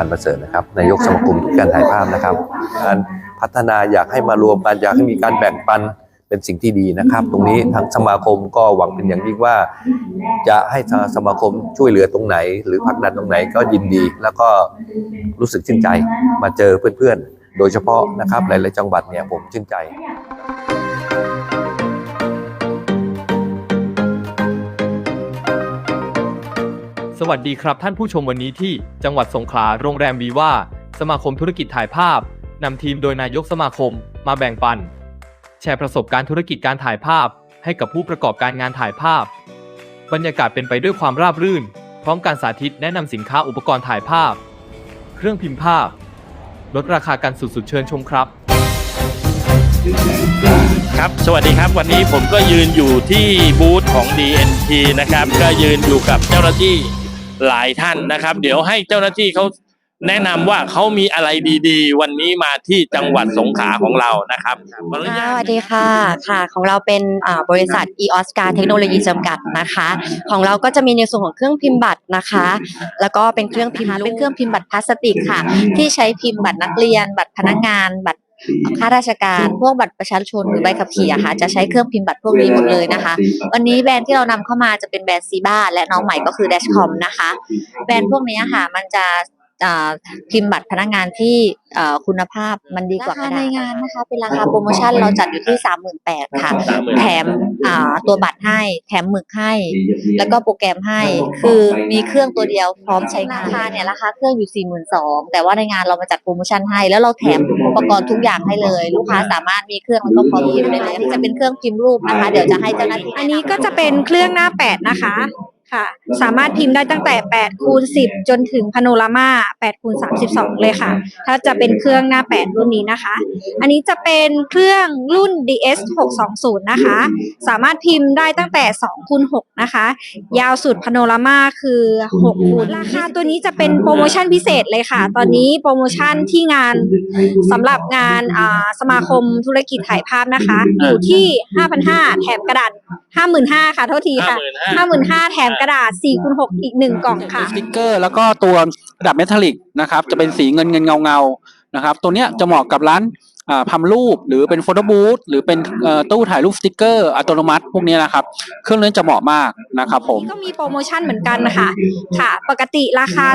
านประเสริฐนะครับนายกสมาคมธุรกิจการถ่ายภาพนะครับ การพัฒนาอยากให้มารวมกันอยากให้มีการแบ่งปันเป็นสิ่งที่ดีนะครับ ตรงนี้ทางสมาคมก็หวังเป็นอย่างยิ่งว่า จะให้ทางสมาคมช่วยเหลือตรงไหน หรือผลักดันตรงไหนก็ยินดี แล้วก็รู้สึกชื่นใจมาเจอเพื่อนๆ โดยเฉพาะนะครับหลายๆจังหวัดเนี่ยผมชื่นใจ สวัสดีครับท่านผู้ชมวันนี้ที่จังหวัดสงขลาโรงแรมวีว่า สมาคมธุรกิจถ่ายภาพนำทีมโดยนายกสมาคม มาแบ่งปัน แชร์ประสบการณ์ธุรกิจการถ่ายภาพ ให้กับผู้ประกอบการงานถ่ายภาพ บรรยากาศเป็นไปด้วยความราบรื่น พร้อมการสาธิตแนะนำสินค้าอุปกรณ์ถ่ายภาพ เครื่องพิมพ์ภาพ ลดราคากันสุดๆเชิญชมครับ ครับ สวัสดีครับ วันนี้ผมก็ยืนอยู่ที่บูธของ DNT นะครับ ก็ยืนอยู่กับเจ้าหน้าที่ หลายท่านนะครับ เดี๋ยวให้เจ้าหน้าที่เขาแนะนำว่าเขามีอะไรดีๆ วันนี้มาที่จังหวัดสงขลาของเรานะครับขออนุค่ะสต วัสดีค่ะค่ะ ของเราเป็นอ่าบริษัท EOS Car เทคโนโลยีจำกัดนะคะ ของเราก็จะมีในส่วนของเครื่องพิมพ์บัตรนะคะ แล้วก็เป็นเครื่องพิมพ์เป็นเครื่องพิมพ์บัตรพลาสติกค่ะ ที่ใช้พิมพ์บัตรนักเรียน บัตรพนักงาน บัตร ข้าราชการพวกบัตรประชาชนหรือใบขับขี่อะค่ะจะใช้เครื่องพิมพ์บัตรพวกนี้หมดเลยนะคะ วันนี้แบรนด์ที่เรานำเข้ามาจะเป็นแบรนด์ซีบ้าและน้องใหม่ก็คือ Dashcom นะคะ แบรนด์พวกนี้ค่ะมันจะอ่า พิมพ์บัตรพนักงานที่เอ่อคุณภาพมันดีกว่าในงานนะคะ เป็นราคาโปรโมชั่นเราจัดอยู่ที่ 38,000ค่ะ แถมอ่าตัวบัตรให้ แถมหมึกให้ แล้วก็โปรแกรมให้ คือมีเครื่องตัวเดียวพร้อมใช้งานราคาเนี่ยราคาเครื่องอยู่ 42,000แต่ว่าในงานเรามาจัดโปรโมชั่นให้ แล้วเราแถมอุปกรณ์ทุกอย่างให้เลย ลูกค้าสามารถมีเครื่องแล้วก็พร้อมพิมพ์ได้เลยที่จะเป็นเครื่องพิมพ์รูปนะคะ เดี๋ยวจะให้เจ้าหน้าที่อันนี้ก็จะเป็นเครื่องหน้า8นะคะ ค่ะ สามารถพิมพ์ได้ตั้งแต่8คูณ10 จนถึงพาโนรามา8คูณ32 เลยค่ะ ถ้าจะเป็นเครื่องหน้า 8 รุ่นนี้นะคะ อันนี้จะเป็นเครื่องรุ่น DS 620 นะคะ สามารถพิมพ์ได้ตั้งแต่2คูณ6นะคะ ยาวสุดพาโนรามาคือ6คูณราคาตัวนี้จะเป็นโปรโมชั่นพิเศษเลยค่ะ ตอนนี้โปรโมชั่นที่งานสำหรับงานอ่าสมาคมธุรกิจถ่ายภาพนะคะ อยู่ที่ 5,500 แถมกระดาษ 55,000 ค่ะ โทษทีค่ะ 55,000 แถมกระดาษ4คูณ6อีก 1 กล่องค่ะ สติกเกอร์แล้วก็ตัวกระดาษเมทัลลิกนะครับจะเป็นสีเงินเงินเงาเงาๆนะครับตัวเนี้ยจะเหมาะกับร้าน อ่าทำรูปหรือเป็นโฟโต้บูธหรือเป็นเอ่อตู้ถ่ายรูปสติกเกอร์อัตโนมัติ พวกนี้นะครับ เครื่องนี้จะเหมาะมากนะครับผมก็มีโปรโมชั่นเหมือนกันนะคะค่ะ ปกติราคา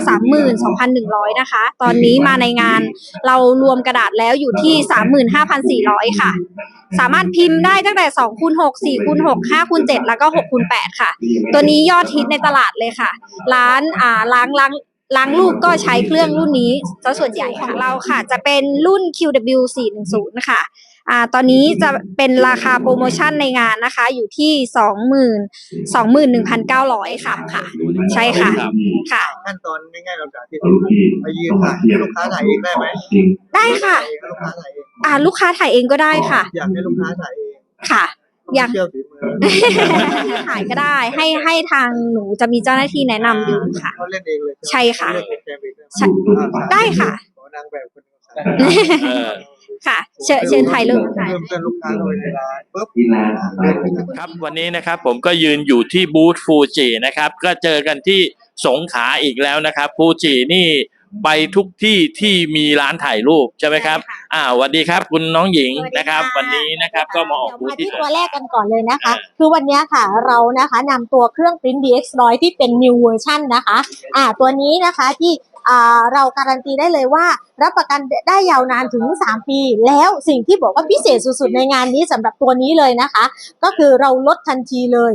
32,100 นะคะ ตอนนี้มาในงานเรารวมกระดาษแล้วอยู่ที่ 35,400 ค่ะ สามารถพิมพ์ได้ตั้งแต่2คูณ6 4คูณ6 5คูณ7แล้วก็6คูณ8ค่ะ ตัวนี้ยอดฮิตในตลาดเลยค่ะ ร้านอ่าล้างล้าง ล้างรูปก็ใช้เครื่องรุ่นนี้ซะส่วนใหญ่ของเราค่ะ จะเป็นรุ่น QW 410 ค่ะอ่าตอนนี้จะเป็นราคาโปรโมชั่นในงานนะคะ อยู่ที่สองหมื่นสองหมื่นหนึ่งพันเก้าร้อยค่ะค่ะ ใช่ค่ะค่ะ ขั้นตอนง่ายๆเราจะที่ไปยืนถ่ายให้ลูกค้าถ่ายเองได้ไหมได้ค่ะ ให้ลูกค้าถ่ายเองอ่าลูกค้าถ่ายเองก็ได้ค่ะ อยากให้ลูกค้าถ่ายเองค่ะ อยากเชื่อฝีมือถ่ายก็ได้ ให้ให้ทางหนูจะมีเจ้าหน้าที่แนะนำอยู่ค่ะ เขาเล่นเองเลยใช่ค่ะเล่นโปรแกรมเองได้ไหมใช่ได้ค่ะ ขอนางแบบคนหนึงถ่ายเออค่ะ เชิญเชิญถ่ายรูปค่ะ เพิ่มเพื่อนลูกค้าเข้าไปในร้านปุ๊บครับวันนี้นะครับผมก็ยืนอยู่ที่บูธฟูจินะครับ ก็เจอกันที่สงขลาอีกแล้วนะครับฟูจินี่ไปทุกที่ที่มีร้านถ่ายรูปใช่ไหมครับ ใช่ค่ะ อ่าสวัสดีครับ คุณน้องหญิงสวัสดีนะครับค่ะวันนี้นะครับก็มาออกเดี๋ยวบูธมาที่ที่ตัวแรกกันก่อนเลยนะคะ อ่า คือวันนี้ค่ะเรานะคะนำตัวเครื่อง Print DX100 ที่เป็น New Version นะคะ อ่าตัวนี้นะคะที่อ่าเราการันตีได้เลยว่า รับประกันได้ยาวนานถึง 3 ปี แล้วสิ่งที่บอกว่าพิเศษสุดๆ ในงานนี้สำหรับตัวนี้เลยนะคะ ก็คือเราลดทันทีเลย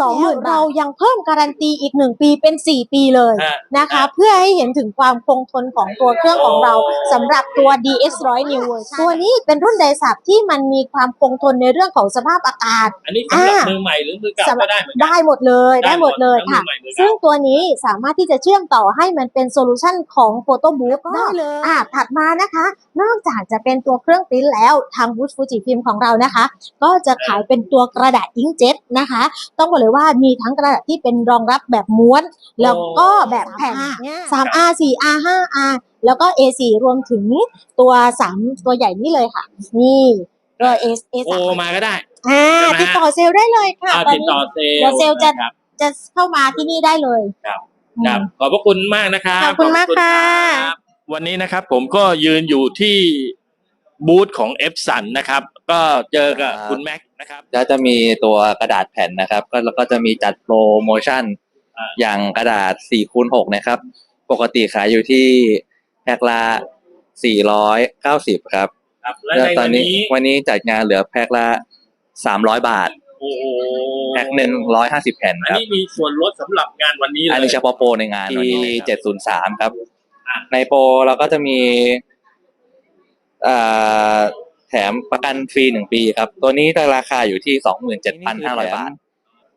สองหมื่นเรายังเพิ่มการันตีอีกหนึ่งปีเป็น4ปีเลยฮะนะคะครับเพื่อให้เห็นถึงความคงทนของตัวเครื่องของเราสำหรับตัว DS100 New Version ตัวนี้เป็นรุ่นไดสับที่มันมีความคงทนในเรื่องของสภาพอากาศ อันนี้สำหรับอ่า มือใหม่หรือมือเก่าก็ได้เหมือนกันได้หมดเลยได้หมดเลยค่ะ ทั้งมือใหม่มือซึ่เก่างตัวนี้สามารถที่จะเชื่อมต่อให้มันเป็นโซลูชันของโฟโต้บูธได้เลย อ่าถัดมานะคะ นอกจากจะเป็นตัวเครื่องปริ้นแล้วทางบูธฟูจิฟิล์มของเรานะคะ ก็จะขายเป็นตัวกระดาษอิงเจ็ตนะคะ ต้องบอกเลยว่ามีทั้งกระดาษที่เป็นรองรับแบบม้วน แล้วก็แบบแผ่น 3R 4R 5R แล้วก็ A4 รวมถึงตัว 3 ตัวใหญ่นี่เลยค่ะ นี่ตัว A A โอ3มาก็ได้อ่าใช่ไหมฮะติดต่อเซลล์ได้เลยค่ะอ่าตอนติดนี้ต่อเซลเดี๋ยวเซลล์จะครับจะเข้ามาที่นี่ได้เลยครับอืมครับขอบพระคุณมากนะครับขอบคุณมากค่ะรับวันนี้นะครับผมก็ยืนอยู่ที่ บูธของเอฟสันนะครับ ก็เจอกับคุณแม็กซ์นะครับแล้วจะมีตัวกระดาษแผ่นนะครับ ก็แล้วก็จะมีจัดโปรโมชั่นอ่าอย่างกระดาษ4คูณ6นะครับ ปกติขายอยู่ที่แพ็คละ490 ครับครับและแล้วในตอวันนนี้นี้วันนี้จัดงานเหลือแพ็คละ300 บาทโอ้โหแพ็คหนึ่ง150แผ่นอันครับนี้มีส่วนลดสำหรับงานวันนี้เลยอันนี้เฉพาะโปรในงานที่703ครับอะในโปรเราก็จะมีเอ่อ แถมประกันฟรีหนึ่งปีครับ ตัวนี้ราคาอยู่ที่27,500บาท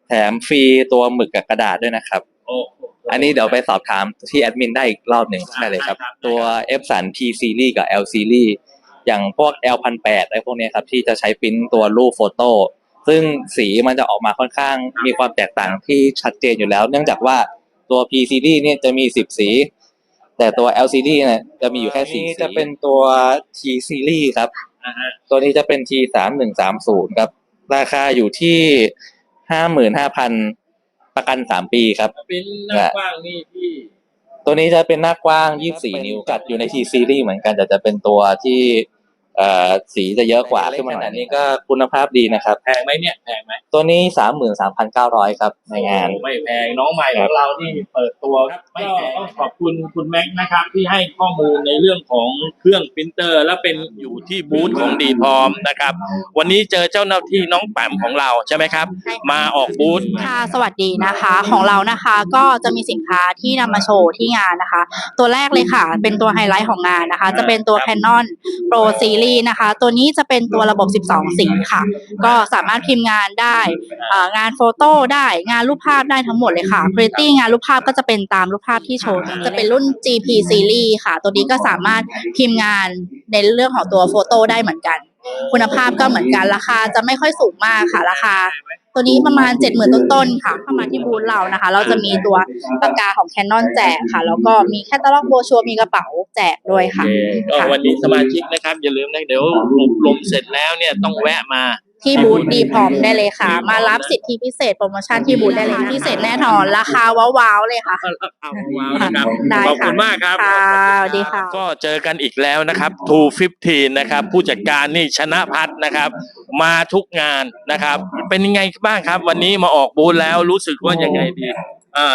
แถมฟรีตัวหมึกกับกระดาษด้วยนะครับโอ้โหอันนี้เดี๋ยวไปสอบถามที่แอดมินได้อีกรอบหนึ่งได้เลยครับได้ครับตัว F สัน P series กับ L series อย่างพวก L พันแปดอะไรพวกเนี้ยครับ ที่จะใช้ปริ้นตัวรูปโฟโต้ซึ่งสีมันจะออกมาค่อนข้างมีความแตกต่างที่ชัดเจนอยู่แล้ว เนื่องจากว่าตัว P series เนี่ยจะมีสิบสี แต่ตัว L series เนี่ยจะมีอยู่แค่สี่สีจะเป็นตัว T series ครับอ่าฮะตัวนี้จะเป็น T สามหนึ่งสามศูนย์ครับ ราคาอยู่ที่ห้าหมื่นห้าพันประกันสามปีครับ เป็นหน้ากว้างนี่ที่ ตัวนี้จะเป็นหน้ากว้าง24นิ้วจัดอยู่ใน T series เหมือนกันแต่จะเป็นตัวที่เอ่อ สีจะเยอะกว่าขึ้นมาหน่อยนี้ก็คุณภาพดีนะครับ แพงไหมเนี่ยแพงไหมตัวนี้33,900ครับในงานไม่แพงน้องใหม่ของเราที่เปิดตัวไม่แพงต้องขอบคุณคุณแม็กซ์นะครับที่ให้ข้อมูลในเรื่องของเครื่องปรินเตอร์ และเป็นอยู่ที่บูธของดีพร้อมนะครับ วันนี้เจอเจ้าหน้าที่น้องแปมของเราใช่ไหมครับ มาออกบูธค่ะสวัสดีนะคะของเรานะคะก็จะมีสินค้าที่นำมาโชว์ที่งานนะคะ ตัวแรกเลยค่ะ เป็นตัวไฮไลท์ของงานนะคะ จะเป็นตัว Canon Pro Series นะคะ ตัวนี้จะเป็นตัวระบบ 12สีค่ะ ก็สามารถพิมพ์งานได้เอ่องานโฟโต้ได้งานรูปภาพได้ทั้งหมดเลยค่ะ Quality งานรูปภาพก็จะเป็นตามรูปภาพที่โชว์ตรงนี้จะเป็นรุ่น GP Series ค่ะ ตัวนี้ก็สามารถพิมพ์งานในเรื่องของตัวโฟโต้ได้เหมือนกัน คุณภาพก็เหมือนกันราคาจะไม่ค่อยสูงมากค่ะ ราคา ตัวนี้ประมาณ 70,000 ต้นๆค่ะเข้ามาที่บูธเรานะคะ เราจะมีตัวปากกาของแคนนอนแจกค่ะ แล้วก็มีแคตตาล็อกโบรชัวร์มีกระเป๋าแจกด้วยค่ะ ก็วันนี้สมาชิกนะครับ อย่าลืมนะเดี๋ยวอบรมเสร็จแล้วเนี่ยต้องแวะมา ที่บูธดีพร้อมได้เลยค่ะ มารับสิทธิพิเศษโปรโมชั่นที่บูธได้เลยนะคะพิเศษแน่นอนราคาว้าวๆเลยค่ะ เอาว้าวนะครับได้ขอบค่ะคุณมากครับ ค่ะสวัสดีค่ะ ก็เจอกันอีกแล้วนะครับ 215 นะครับ ผู้จัดการนี่ชนะพัฒน์นะครับ มาทุกงานนะครับ เป็นยังไงบ้างครับ วันนี้มาออกบูธแล้วรู้สึกว่ายังไงดี อ่า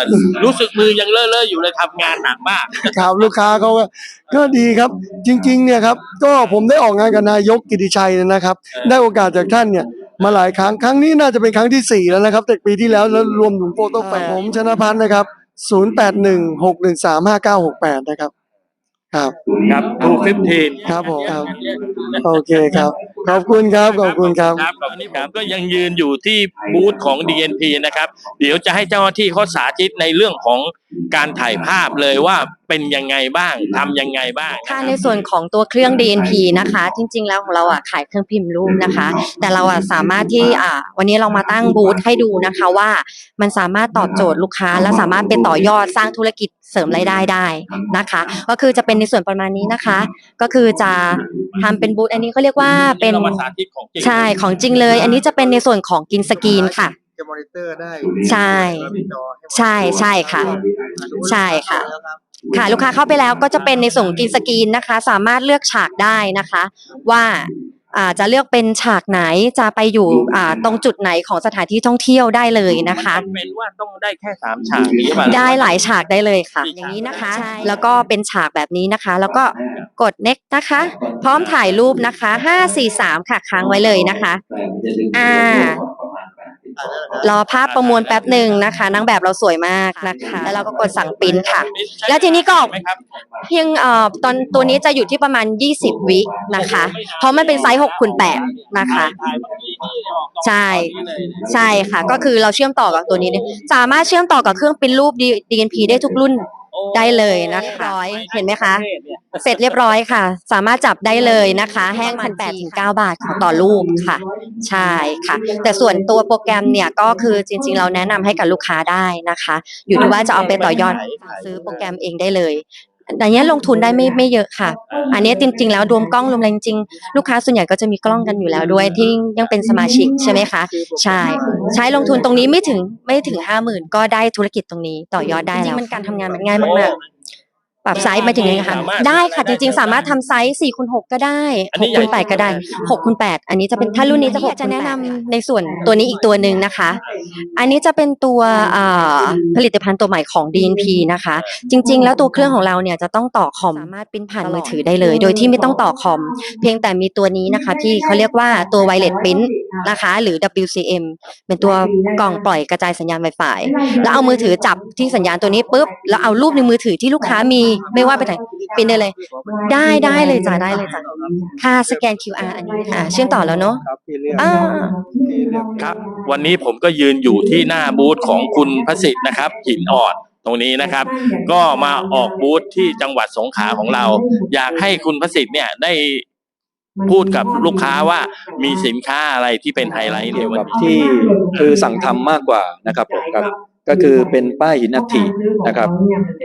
รู้สึกมือยังเลอะๆอยู่เลยทำงานหนักมาก ครับลูกค้าเขาก็ก็ดีครับจริงๆเนี่ยครับก็ผมได้ออกงานกับนายกกิติชัยนะครับ ได้โอกาสจากท่านเนี่ยมาหลายครั้งครั้งนี้น่าจะเป็นครั้งที่สี่แล้วนะครับแต่ปีที่แล้วแล้วรวมถึงโฟโต้แฟร์ผมชนะพัฒน์นะครับ 0816135968 นะครับ ครับครับ215ครับผมครับ โอเคครับ ขอบคุณครับ ขอบคุณครับ ครับตอนนี้ผมก็ยังยืนอยู่ที่บูธของ DNP นะครับ เดี๋ยวจะให้เจ้าหน้าที่เขาสาธิตในเรื่องของการถ่ายภาพเลยว่าเป็นยังไงบ้างทำยังไงบ้าง ค่ะในส่วนของตัวเครื่อง DNP นะคะ จริง ๆ แล้วของเราอะขายเครื่องพิมพ์รูปนะคะ แต่เราอะสามารถที่อ่าวันนี้เรามาตั้งบูธให้ดูนะคะว่ามันสามารถตอบโจทย์ลูกค้า และสามารถเป็นต่อยอดสร้างธุรกิจเสริมรายได้ได้นะคะ ก็คือจะเป็นในส่วนประมาณนี้นะคะ ก็คือจะทำเป็นบูธอันนี้เขาเรียกว่าเป็นเรามาสาธิตของจริงใช่ของจริงเลย อันนี้จะเป็นในส่วนของกินสกรีนค่ะ จะมอนิเตอร์ได้ใช่มีจอห้ใช่ใช่ค่ะ ใช่ค่ะ ค่ะ ลูกค้าเข้าไปแล้วก็จะเป็นในส่วนของกินสกรีนนะคะ สามารถเลือกฉากได้นะคะ ว่าอ่าจะเลือกเป็นฉากไหนจะไปอยู่อ่าตรงจุดไหนของสถานที่ท่องเที่ยวได้เลยนะคะมันจำเป็นว่าต้องได้แค่สามฉากนี้ป่ะได้หลายฉากได้เลยค่ะกี่ฉากอย่างนี้นะคะ แล้วก็เป็นฉากแบบนี้นะคะ แล้วก็กด next นะคะ พร้อมถ่ายรูปนะคะห้าสี่สามค่ะค้างไว้เลยนะคะ อ่า รอภาพประมวลแป๊บหนึ่งนะคะนางแบบเราสวยมากนะคะ แล้วเราก็กดสั่งปริ้นค่ะ แล้วทีนี้ก็ไหมครับเพียงเอ่อตอนตัวนี้จะอยู่ที่ประมาณ 20 วินะคะ เพราะมันเป็นไซส์6คูณ8นะคะถ่ายเมื่อกี้นี่ออกใช่นี่เลยนะใช่ค่ะ ก็คือเราเชื่อมต่อกับตัวนี้เนี่ยสามารถเชื่อมต่อกับเครื่องปริ้นรูป DNP ได้ทุกรุ่น ได้เลยนะคะร้อยเห็นไหมคะ เสร็จเรียบร้อยค่ะ สามารถจับได้เลยนะคะ แห้งพันแปดถึงเก้าบาทของต่อรูปค่ะ ใช่ค่ะ แต่ส่วนตัวโปรแกรมเนี่ยก็คือจริง ๆ เราแนะนำให้กับลูกค้าได้นะคะ อยู่ที่ว่าจะเอาไปต่อยอดซื้อโปรแกรมเองได้เลยอันเนี้ยลงทุนได้ไม่ไม่เยอะค่ะ อันเนี้ยจริง ๆ แล้วรวมกล้องรวมอะไรจริงๆลูกค้าส่วนใหญ่ก็จะมีกล้องกันอยู่แล้วด้วยที่ยังเป็นสมาชิกใช่ไหมคะ ใช่ ใช้ลงทุนตรงนี้ไม่ถึงไม่ถึงห้าหมื่นก็ได้ธุรกิจตรงนี้ต่อยอดได้แล้วจริงๆมันการทำงานมันง่ายมากๆ ปรับไซส์มาถึงนี้ค่ะสามารถได้ค่ะได้จริง ๆ สามารถทำไซส์4คูณ6ก็ได้อันนี้6คูณใหญ่8ก็ได้6คูณ8อันนี้จะเป็นถ้ารุ่นนี้จะ6จะแนะนำในส่วนตัวนี้อีกตัวหนึ่งนะคะ อันนี้จะเป็นตัวอ่าผลิตภัณฑ์ตัวใหม่ของ DNP นะคะ จริง ๆ แล้วตัวเครื่องของเราเนี่ยจะต้องต่อคอมสามารถปริ้นผ่านมือถือได้เลย โดยที่ไม่ต้องต่อคอม เพียงแต่มีตัวนี้นะคะที่เขาเรียกว่าตัว Wireless Print นะคะ หรือ WCM เป็นตัวกล่องปล่อยกระจายสัญญาณ Wi-Fi แล้วเอามือถือจับที่สัญญาณตัวนี้ปุ๊บแล้วเอารูปในมือถือที่ลูกค้ามีไม่ว่าไปไหนปริ้นได้เลย ได้ได้เลยจ้ะได้เลยจ้ะค่าสแกน QR อันนี้ค่ะ เชื่อมต่อแล้วเนาะครับพี่เรียกอ่าพี่เรียกครับ วันนี้ผมก็ยืนอยู่ที่หน้าบูธของคุณพระสิทธิ์นะครับ หินอ่อนตรงนี้นะครับ ก็มาออกบูธที่จังหวัดสงขลาของเรา อยากให้คุณพระสิทธิ์เนี่ยได้พูดกับลูกค้าว่ามีสินค้าอะไรที่เป็นไฮไลท์ในเกี่ยววันกับนี้ที่คือสั่งทำมากกว่านะครับผมครับ ก็คือเป็นป้ายหินอัฐินะครับ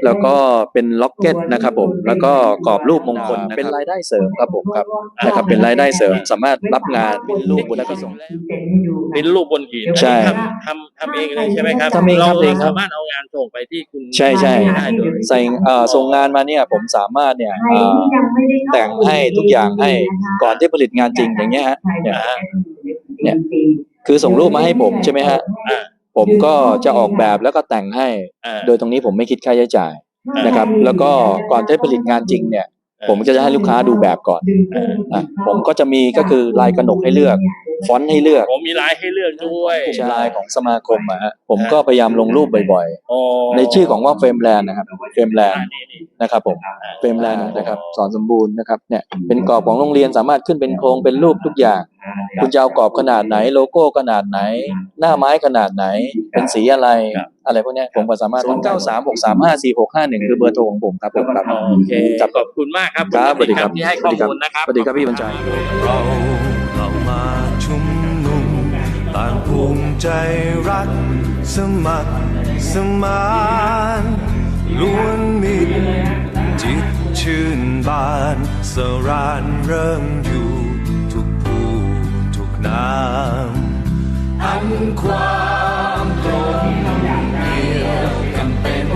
แล้วก็เป็นล็อกเก็ตนะครับผมแล้วก็กรอบรูปมงคลนะครับเป็นรายได้เสริมครับผมครับนะครับเป็นรายได้เสริมสามารถรับงานเป็นรูปแล้วก็ส่ง เป็นรูปบนหินใช่ทำทำทำเองเลยใช่ไหมครับทำเองครับเราเองครับ สามารถเอางานส่งไปที่คุณใช่ใช่ได้เลยใส่เอ่อส่งงานมาเนี่ยผมสามารถเนี่ยเอ่อแต่งให้ทุกอย่างให้ก่อนที่ผลิตงานจริงอย่างเงี้ยฮะเนี่ยฮะเนี่ยคือส่งรูปมาให้ผมใช่ไหมฮะอ่า ผมก็จะออกแบบแล้วก็แต่งให้อ่าโดยตรงนี้ผมไม่คิดค่าใช้จ่ายนะครับ แล้วก็ก่อนที่ผลิตงานจริงเนี่ย ผมก็จะให้ลูกค้าดูแบบก่อนอะผมก็จะมีก็คือลายกระหนกให้เลือก ฟอนต์ให้เลือกผมมีลายให้เลือกด้วยกลุ่มลายของสมาคมอะฮะผมก็พยายามลงรูปบ่อยโอ้ๆ ในชื่อของว่าเฟรมแลนด์นะครับเฟรมแลนด์อ่านี่นี่นะครับผมเฟรมแลนด์นะครับสอนสมบูรณ์นะครับเนี่ยเป็นกรอบของโรงเรียนสามารถขึ้นเป็นโครงเป็นรูปทุกอย่าง คุณจะเอากรอบขนาดไหนโลโก้ขนาดไหน หน้าไม้ขนาดไหน เป็นสีอะไรอะไรพวกเนี้ยผมก็สามารถ0 9 3 6 3 5 4 6 5 1 คือเบอร์โทรของผมครับผมครับ โอเคครับขอบคุณมากครับครับสคุวัณสดีครับที่ให้ข้อมูลนะครับสวัสดีครับพี่บรรจัย เราเรามา ภูมิใจรักสมัครสมานล้วนมิตรจิตชื่นบานสรานเริ่มอยู่ทุกผู้ทุกนามอันความตรงเดียวกันเป็น